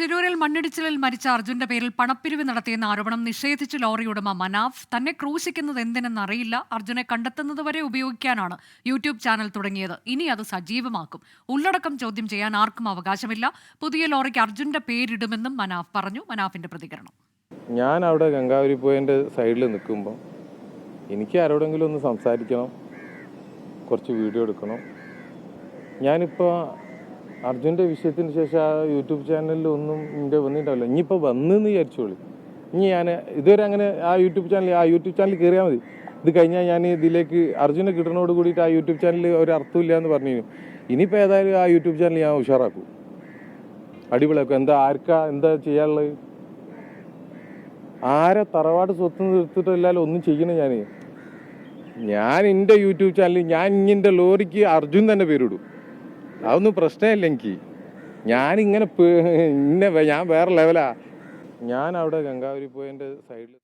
ഷിരൂരിൽ മണ്ണിടിച്ചിലിൽ മരിച്ച അർജുന്റെ പേരിൽ പണപ്പിരിവ് നടത്തിയെന്ന ആരോപണം നിഷേധിച്ച ലോറി ഉടമ മനാഫ് തന്നെ ക്രൂശിക്കുന്നത് എന്തിനെന്നറിയില്ല. അർജുനെ കണ്ടെത്തുന്നതുവരെ ഉപയോഗിക്കാനാണ് യൂട്യൂബ് ചാനൽ തുടങ്ങിയത്. ഇനി അത് സജീവമാക്കും. ഉള്ളടക്കം ചോദ്യം ചെയ്യാൻ ആർക്കും അവകാശമില്ല. പുതിയ ലോറിക്ക് അർജുന്റെ പേരിടുമെന്നും മനാഫ് പറഞ്ഞു. മനാഫിന്റെ പ്രതികരണം. ഞാൻ അവിടെ ഗംഗാവരി പോയിന്റെ സൈഡിൽ നിൽക്കുമ്പോൾ എനിക്ക് ആരോടെങ്കിലും ഒന്ന് സംസാരിക്കണം. കുറച്ച് വീഡിയോ എടുക്കണം. ഞാനിപ്പോൾ അർജുന്റെ വിഷയത്തിന് ശേഷം ആ യൂട്യൂബ് ചാനലിൽ ഒന്നും ഇതിന്റെ വന്നിട്ടുണ്ടാവില്ല. ഇനിയിപ്പോൾ വന്നെന്ന് വിചാരിച്ചോളി. ഇനി ഞാൻ ഇതുവരെ അങ്ങനെ ആ യൂട്യൂബ് ചാനൽ ആ യൂട്യൂബ് ചാനൽ കയറിയാൽ മതി. ഇത് കഴിഞ്ഞാൽ ഞാൻ ഇതിലേക്ക് അർജുനെ കിട്ടണോട് കൂടിയിട്ട് ആ യൂട്യൂബ് ചാനൽ ഒരു അർത്ഥമില്ല എന്ന് പറഞ്ഞു ഇനിയിപ്പോൾ ഏതായാലും ആ യൂട്യൂബ് ചാനൽ ഞാൻ ഉഷാറാക്കും. അടിപൊളിയാക്കും. എന്താ ആർക്കാ എന്താ ചെയ്യാനുള്ളത്? ആരെ തറവാട് സ്വത്ത് നിർത്തിയിട്ടല്ലാലും ഒന്നും ചെയ്യണം ഞാൻ ഞാൻ എന്റെ യൂട്യൂബ് ചാനൽ ഞാൻ ഇങ്ങനെ ലോറിക്ക് അർജുൻ തന്നെ പേരിടും. അതൊന്നും പ്രശ്നമില്ല എനിക്ക് ഞാനിങ്ങനെ ഇന്ന ഞാൻ വേറെ ലെവലാ. ഞാൻ അവിടെ ഗംഗാവരി പോയതിന്റെ സൈഡിൽ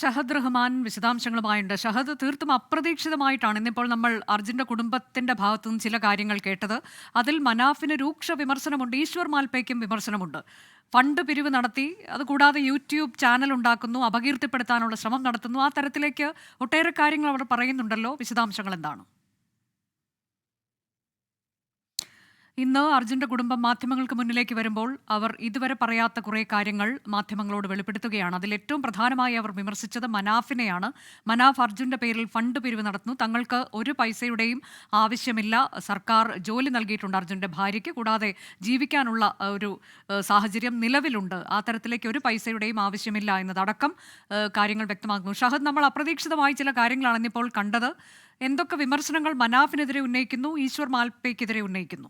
ഷഹദ് റഹ്മാൻ വിശദാംശങ്ങളുമായുണ്ട്. ഷഹദ് തീർത്തും അപ്രതീക്ഷിതമായിട്ടാണ് ഇന്നിപ്പോൾ നമ്മൾ അർജുന്റെ കുടുംബത്തിന്റെ ഭാഗത്തു നിന്ന് ചില കാര്യങ്ങൾ കേട്ടത്. അതിൽ മനാഫിന് രൂക്ഷ വിമർശനമുണ്ട് ഈശ്വർ മാൽപ്പയ്ക്കും വിമർശനമുണ്ട്. ഫണ്ട് പിരിവ് നടത്തി അതുകൂടാതെ യൂട്യൂബ് ചാനൽ ഉണ്ടാക്കുന്നു അപകീർത്തിപ്പെടുത്താനുള്ള ശ്രമം നടത്തുന്നു. ആ തരത്തിലേക്ക് ഒട്ടേറെ കാര്യങ്ങൾ അവർ പറയുന്നുണ്ടല്ലോ. വിശദാംശങ്ങൾ എന്താണ്? ഇന്ന് അർജുന്റെ കുടുംബം മാധ്യമങ്ങൾക്ക് മുന്നിലേക്ക് വരുമ്പോൾ അവർ ഇതുവരെ പറയാത്ത കുറേ കാര്യങ്ങൾ മാധ്യമങ്ങളോട് വെളിപ്പെടുത്തുകയാണ്. അതിൽ ഏറ്റവും പ്രധാനമായി അവർ വിമർശിച്ചത് മനാഫിനെയാണ്. മനാഫ് അർജുന്റെ പേരിൽ ഫണ്ട് പിരിവ് നടത്തുന്നു. തങ്ങൾക്ക് ഒരു പൈസയുടെയും ആവശ്യമില്ല. സർക്കാർ ജോലി നൽകിയിട്ടുണ്ട് അർജുന്റെ ഭാര്യയ്ക്ക്. കൂടാതെ ജീവിക്കാനുള്ള ഒരു സാഹചര്യം നിലവിലുണ്ട്. ആ തരത്തിലേക്ക് ഒരു പൈസയുടെയും ആവശ്യമില്ല എന്നതടക്കം കാര്യങ്ങൾ വ്യക്തമാക്കുന്നു. ഷഹദ് നമ്മൾ അപ്രതീക്ഷിതമായി ചില കാര്യങ്ങളാണ് ഇന്നിപ്പോൾ കണ്ടത്. എന്തൊക്കെ വിമർശനങ്ങൾ മനാഫിനെതിരെ ഉന്നയിക്കുന്നു ഈശ്വർ മാൽപ്പയ്ക്കെതിരെ ഉന്നയിക്കുന്നു?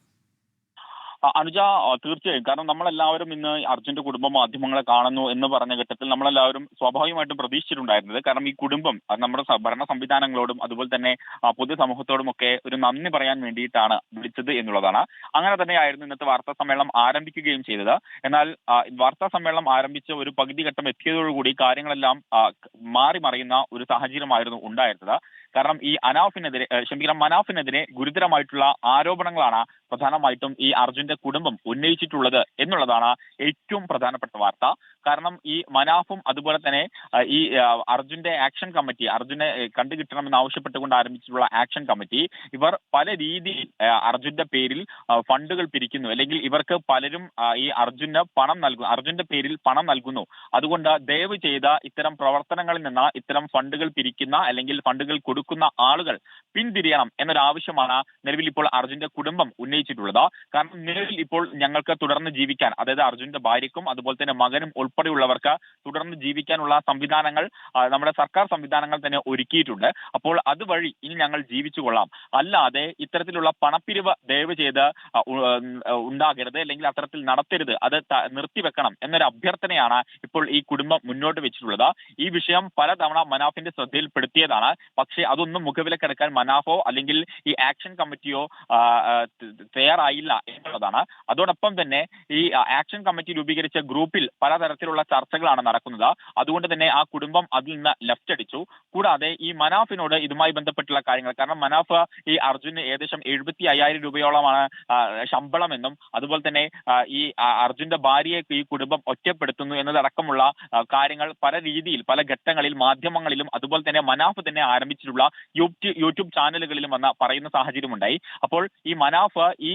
അനുജ തീർച്ചയായും. കാരണം നമ്മളെല്ലാവരും ഇന്ന് അർജുന്റെ കുടുംബം മാധ്യമങ്ങളെ കാണുന്നു എന്ന് പറഞ്ഞ ഘട്ടത്തിൽ നമ്മളെല്ലാവരും സ്വാഭാവികമായിട്ടും പ്രതീക്ഷിച്ചിട്ടുണ്ടായിരുന്നത്. കാരണം ഈ കുടുംബം നമ്മുടെ ഭരണ സംവിധാനങ്ങളോടും അതുപോലെ തന്നെ പൊതു പൊതുസമൂഹത്തോടും ഒക്കെ ഒരു നന്ദി പറയാൻ വേണ്ടിയിട്ടാണ് വിളിച്ചത് എന്നുള്ളതാണ്. അങ്ങനെ തന്നെയായിരുന്നു ഇന്നത്തെ വാർത്താ സമ്മേളനം ആരംഭിക്കുകയും ചെയ്തത്. എന്നാൽ വാർത്താ സമ്മേളനം ആരംഭിച്ച ഒരു പകുതി ഘട്ടം എത്തിയതോടുകൂടി കാര്യങ്ങളെല്ലാം മാറി മറിയുന്ന ഒരു സാഹചര്യമായിരുന്നു ഉണ്ടായിരുന്നത്. കാരണം ഈ അനാഫിനെതിരെ ക്ഷമിക്കണം മനാഫിനെതിരെ ഗുരുതരമായിട്ടുള്ള ആരോപണങ്ങളാണ് പ്രധാനമായിട്ടും ഈ അർജുന്റെ കുടുംബം ഉന്നയിച്ചിട്ടുള്ളത് എന്നുള്ളതാണ് ഏറ്റവും പ്രധാനപ്പെട്ട വാർത്ത. കാരണം ഈ മനാഫും അതുപോലെ തന്നെ ഈ അർജുന്റെ ആക്ഷൻ കമ്മിറ്റി അർജുനെ കണ്ടുകിട്ടണമെന്ന് ആവശ്യപ്പെട്ടുകൊണ്ട് ആരംഭിച്ചിട്ടുള്ള ആക്ഷൻ കമ്മിറ്റി ഇവർ പല രീതിയിൽ അർജുന്റെ പേരിൽ ഫണ്ടുകൾ പിരിക്കുന്നു. അല്ലെങ്കിൽ ഇവർക്ക് പലരും ഈ അർജുന് പണം നൽകുന്നു അർജുന്റെ പേരിൽ പണം നൽകുന്നു. അതുകൊണ്ട് ദയവ് ചെയ്ത ഇത്തരം പ്രവർത്തനങ്ങളിൽ നിന്ന് ഇത്തരം ഫണ്ടുകൾ പിരിക്കുന്ന അല്ലെങ്കിൽ ഫണ്ടുകൾ കൊടുക്കുന്ന ആളുകൾ പിന്തിരിയണം എന്നൊരാവശ്യമാണ് നിലവിൽ ഇപ്പോൾ അർജുന്റെ കുടുംബം ഉന്നയിച്ചിട്ടുള്ളത്. കാരണം നിലവിൽ ഇപ്പോൾ ഞങ്ങൾക്ക് തുടർന്ന് ജീവിക്കാൻ അതായത് അർജുന്റെ ഭാര്യയ്ക്കും അതുപോലെ തന്നെ മകനും ഉൾപ്പെടെയുള്ളവർക്ക് തുടർന്ന് ജീവിക്കാനുള്ള സംവിധാനങ്ങൾ നമ്മുടെ സർക്കാർ സംവിധാനങ്ങൾ തന്നെ ഒരുക്കിയിട്ടുണ്ട്. അപ്പോൾ അതുവഴി ഇനി ഞങ്ങൾ ജീവിച്ചു കൊള്ളാം. അല്ലാതെ ഇത്തരത്തിലുള്ള പണപ്പിരിവ് ദയവ് ചെയ്ത് ഉണ്ടാകരുത് അല്ലെങ്കിൽ അത്തരത്തിൽ നടത്തരുത്. അത് നിർത്തിവെക്കണം എന്നൊരു അഭ്യർത്ഥനയാണ് ഇപ്പോൾ ഈ കുടുംബം മുന്നോട്ട് വെച്ചിട്ടുള്ളത്. ഈ വിഷയം പലതവണ മനാഫിന്റെ ശ്രദ്ധയിൽപ്പെടുത്തിയതാണ്. പക്ഷേ അതൊന്നും മുഖവിലക്കെടുക്കാൻ മനാഫോ അല്ലെങ്കിൽ ഈ ആക്ഷൻ കമ്മിറ്റിയോ തയ്യാറായില്ല എന്നുള്ളതാണ്. അതോടൊപ്പം തന്നെ ഈ ആക്ഷൻ കമ്മിറ്റി രൂപീകരിച്ച ഗ്രൂപ്പിൽ പലതരത്തിലുള്ള ചർച്ചകളാണ് നടക്കുന്നത്. അതുകൊണ്ട് തന്നെ ആ കുടുംബം അതിൽ നിന്ന് ലെഫ്റ്റ് അടിച്ചു. കൂടാതെ ഈ മനാഫിനോട് ഇതുമായി ബന്ധപ്പെട്ടുള്ള കാര്യങ്ങൾ. കാരണം മനാഫ് ഈ അർജുന് ഏകദേശം എഴുപത്തി അയ്യായിരം രൂപയോളമാണ് ശമ്പളം ശമ്പളമെന്നും അതുപോലെ തന്നെ ഈ അർജുന്റെ ഭാര്യയെ ഈ കുടുംബം ഒറ്റപ്പെടുത്തുന്നു എന്നതടക്കമുള്ള കാര്യങ്ങൾ പല രീതിയിൽ പല ഘട്ടങ്ങളിൽ മാധ്യമങ്ങളിലും അതുപോലെ തന്നെ മനാഫ് തന്നെ ആരംഭിച്ചിട്ടുള്ള യൂട്യൂബ് ചാനലുകളിലും വന്ന പറയുന്ന സാഹചര്യമുണ്ടായി. അപ്പോൾ ഈ മനാഫ് ഈ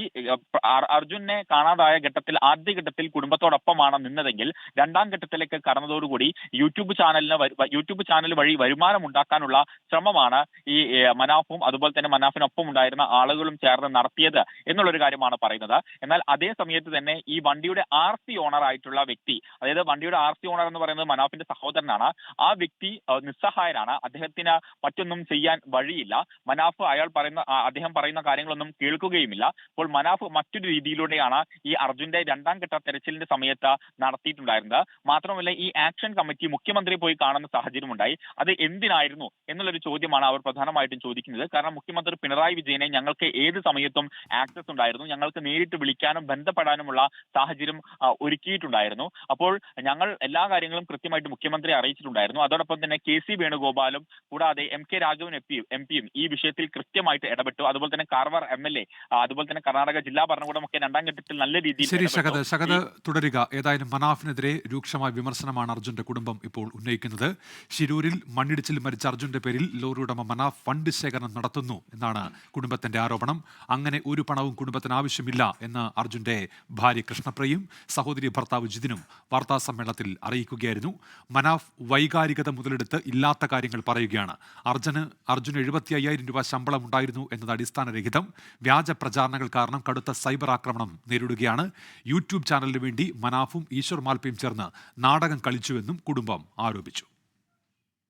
അർജുനെ കാണാതായ ഘട്ടത്തിൽ ആദ്യ ഘട്ടത്തിൽ കുടുംബത്തോടൊപ്പമാണ് നിന്നതെങ്കിൽ രണ്ടാം ഘട്ടത്തിലേക്ക് കടന്നതോടുകൂടി യൂട്യൂബ് ചാനലിന് യൂട്യൂബ് ചാനൽ വഴി വരുമാനം ഉണ്ടാക്കാനുള്ള ശ്രമമാണ് ഈ മനാഫും അതുപോലെ തന്നെ മനാഫിനൊപ്പം ഉണ്ടായിരുന്ന ആളുകളും ചേർന്ന് നടത്തിയത് എന്നുള്ളൊരു കാര്യമാണ് പറയുന്നത്. എന്നാൽ അതേ സമയത്ത് തന്നെ ഈ വണ്ടിയുടെ ആർ സി ഓണർ ആയിട്ടുള്ള വ്യക്തി അതായത് വണ്ടിയുടെ ആർ സി ഓണർ എന്ന് പറയുന്നത് മനാഫിന്റെ സഹോദരനാണ്. ആ വ്യക്തി നിസ്സഹായനാണ്. അദ്ദേഹത്തിന് മറ്റൊന്നും ചെയ്യാൻ വഴിയില്ല. മനാഫ് അയാൾ പറയുന്ന അദ്ദേഹം പറയുന്ന കാര്യങ്ങളൊന്നും കേൾക്കുകയുമില്ല. അപ്പോൾ മനാഫ് മറ്റൊരു രീതിയിലൂടെയാണ് ഈ അർജുന്റെ രണ്ടാം ഘട്ട തെരച്ചിലിന്റെ സമയത്ത് നടത്തിയിട്ടുണ്ടായിരുന്നത്. മാത്രമല്ല ഈ ആക്ഷൻ കമ്മിറ്റി മുഖ്യമന്ത്രി പോയി കാണുന്ന സാഹചര്യം ഉണ്ടായി അത് എന്തിനായിരുന്നു എന്നുള്ളൊരു ചോദ്യമാണ് അവർ പ്രധാനമായിട്ടും ചോദിക്കുന്നത്. കാരണം മുഖ്യമന്ത്രി പിണറായി വിജയനെ ഞങ്ങൾക്ക് ഏത് സമയത്തും ആക്സസ് ഉണ്ടായിരുന്നു. ഞങ്ങൾക്ക് നേരിട്ട് വിളിക്കാനും ബന്ധപ്പെടാനുമുള്ള സാഹചര്യം ഒരുക്കിയിട്ടുണ്ടായിരുന്നു. അപ്പോൾ ഞങ്ങൾ എല്ലാ കാര്യങ്ങളും കൃത്യമായിട്ട് മുഖ്യമന്ത്രി അറിയിച്ചിട്ടുണ്ടായിരുന്നു. അതോടൊപ്പം തന്നെ കെ സി വേണുഗോപാലും കൂടാതെ എം കെ രാഘവൻ എം പിയും എം പിയും ഈ വിഷയത്തിൽ കൃത്യമായിട്ട് ഇടപെട്ടു. അതുപോലെ തന്നെ കാർവാർ എം എൽ എ അതുപോലെ തന്നെ കർണാടക ജില്ലാ ഭരണകൂടമൊക്കെ രണ്ടാം ഘട്ടത്തിൽ നല്ല രീതിയിൽ ശരി ശകത് ശകത് തുടരുക. ഏതായാലും മനാഫിനെതിരെ രൂക്ഷമായ വിമർശനമാണ് അർജുന്റെ കുടുംബം ഇപ്പോൾ ഉന്നയിക്കുന്നത്. ശിരൂരിൽ മണ്ണിടിച്ചിൽ മരിച്ച അർജുന്റെ പേരിൽ ലോറി ഉടമ മനാഫ് ഫണ്ട് ശേഖരണം നടത്തുന്നു എന്നാണ് കുടുംബത്തിന്റെ ആരോപണം. അങ്ങനെ ഒരു പണവും കുടുംബത്തിന് ആവശ്യമില്ല എന്ന് അർജുന്റെ ഭാര്യ കൃഷ്ണപ്രിയയും സഹോദരി ഭർത്താവ് ജിതിനും വാർത്താ സമ്മേളനത്തിൽ അറിയിക്കുകയായിരുന്നു. മനാഫ് വൈകാരികത മുതലെടുത്ത് ഇല്ലാത്ത കാര്യങ്ങൾ പറയുകയാണ്. അർജുന് അർജുന് എഴുപത്തി അയ്യായിരം രൂപ ശമ്പളം ഉണ്ടായിരുന്നു എന്നത് അടിസ്ഥാനരഹിതം. വ്യാജ പ്രചാരണങ്ങൾ കാരണം കടുത്ത സൈബർ ആക്രമണം നേരിടുകയാണ്. യൂട്യൂബ് ചാനലിന് വേണ്ടി മനാഫും ഈശ്വർ മാൽപ്പയും ചേർന്ന് നാടകം കളിച്ചുവെന്നും കുടുംബം ആരോപിച്ചു.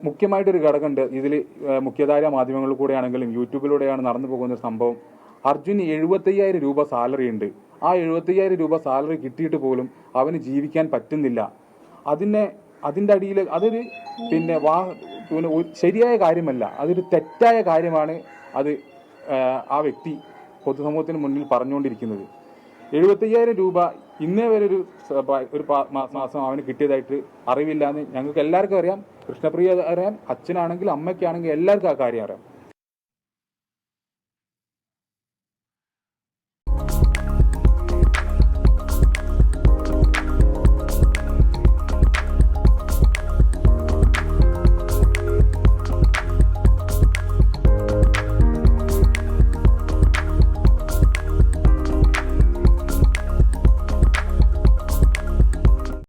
മുഖ്യമായിട്ടൊരു ഘടകമുണ്ട്. ഇതിൽ മുഖ്യധാര മാധ്യമങ്ങളിൽ കൂടെയാണെങ്കിലും യൂട്യൂബിലൂടെയാണ് നടന്നു പോകുന്ന സംഭവം. അർജുന് എഴുപത്തയ്യായിരം രൂപ സാലറി ഉണ്ട്. ആ എഴുപത്തയ്യായിരം രൂപ സാലറി കിട്ടിയിട്ട് പോലും അവന് ജീവിക്കാൻ പറ്റുന്നില്ല. അതിനെ അതിന്റെ അടിയിൽ അതൊരു പിന്നെ വാ പിന്നെ ശരിയായ കാര്യമല്ല. അതൊരു തെറ്റായ കാര്യമാണ് അത് ആ, വ്യക്തി പൊതുസമൂഹത്തിന് മുന്നിൽ പറഞ്ഞുകൊണ്ടിരിക്കുന്നത്. എഴുപത്തയ്യായിരം രൂപ ഇന്നേ വരെ ഒരു ഒരു മാസം അവന് കിട്ടിയതായിട്ട് അറിവില്ല എന്ന് ഞങ്ങൾക്ക് എല്ലാവർക്കും അറിയാം. കൃഷ്ണപ്രിയ അറിയാം അച്ഛനാണെങ്കിൽ അമ്മയ്ക്കാണെങ്കിൽ എല്ലാവർക്കും ആ കാര്യം അറിയാം.